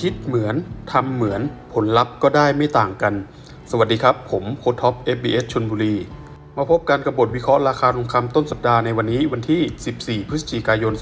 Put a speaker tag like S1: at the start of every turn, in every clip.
S1: คิดเหมือนทำเหมือนผลลัพธ์ก็ได้ไม่ต่างกัน สวัสดีครับ ผมโค้ดท็อป FBS ชนบุรี มาพบกันกับบทวิเคราะห์ราคาทองคำต้นสัปดาห์ในวันนี้วันที่ 14 พฤศจิกายน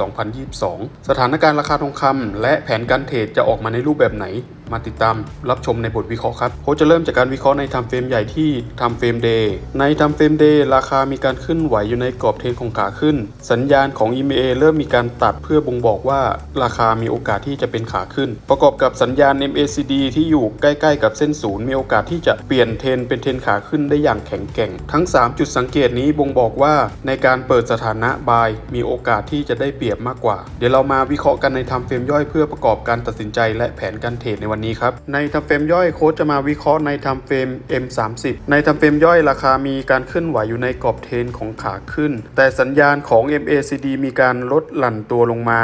S1: 2022 สถานการณ์ราคาทองคำและแผนการเทรดจะออกมาในรูปแบบไหน มาติดตามรับชมในบทวิเคราะห์ครับโค้ชจะเริ่มจากการวิเคราะห์ในทำเฟรมใหญ่ที่ทำเฟรมเดย์ในทำเฟรมเดย์ราคามีการขึ้นไหวอยู่ในกรอบเทรนของขาขึ้น สัญญาณของ EMA เริ่มมีการตัดเพื่อบ่งบอกว่าราคามีโอกาสที่จะเป็นขาขึ้น ประกอบกับสัญญาณ MACD ที่อยู่ใกล้ๆ กับเส้นศูนย์มีโอกาสที่จะเปลี่ยนเทรนเป็นเทรนขาขึ้นได้อย่างแข็งแกร่ง ทั้ง 3 จุดสังเกตนี้บ่งบอกว่าในการเปิดสถานะบายมีโอกาสที่จะได้เปรียบมากกว่า เดี๋ยวเรามาวิเคราะห์กันในทำเฟรมย่อยเพื่อประกอบการตัดสินใจและแผนการเทรดในวันนี้ครับ ในทำเฟรมย่อยโค้ชจะมาวิเคราะห์ในทำเฟรม M30 ในทำเฟรมย่อยราคามีการเคลื่อนไหวอยู่ในกรอบเทนของขาขึ้น แต่สัญญาณของ MACD มีการลดหลั่นตัวลงมา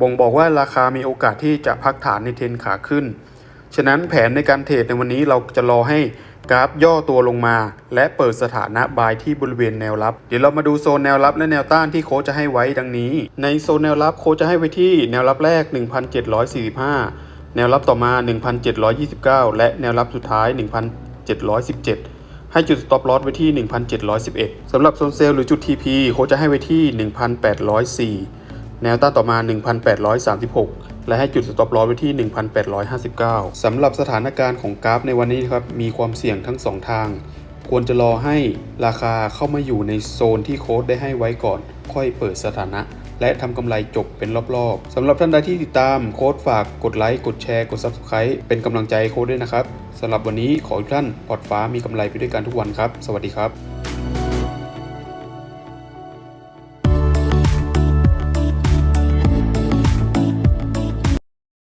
S1: บ่งบอกว่าราคามีโอกาสที่จะพักฐานในเทนขาขึ้น ฉะนั้นแผนในการเทรดในวันนี้เราจะรอให้กราฟย่อตัวลงมา และเปิดสถานะบายที่บริเวณแนวรับ เดี๋ยวเรามาดูโซนแนวรับและแนวต้านที่โค้ชจะให้ไว้ดังนี้ ในโซนแนวรับโค้ชจะให้ไว้ที่แนวรับแรก 1,745 แนวรับต่อมา 1,729 และแนวรับสุดท้าย 1,717 ให้จุด stop loss ไว้ที่ 1,711 สำหรับโซนเซลล์หรือจุด TP โค้ชจะให้ไว้ที่ 1,804 แนวต้านต่อมา 1,836 และให้จุด stop loss ไว้ที่ 1,859 สำหรับสถานการณ์ของกราฟในวันนี้ครับมีความเสี่ยงทั้ง 2 ทาง ควรจะรอให้ราคาเข้ามาอยู่ในโซนที่โค้ดได้ให้ไว้ก่อน ค่อยเปิดสถานะ และทำกำไรจบเป็นรอบๆสำหรับท่านใดที่ติดตามโค้ดฝากกดไลค์กดแชร์กด Subscribe เป็นกำลังใจโค้ดด้วยนะครับสำหรับวันนี้ขอให้ท่านปลอดฟ้ามีกำไรไปด้วยกันทุกวันครับ สวัสดีครับ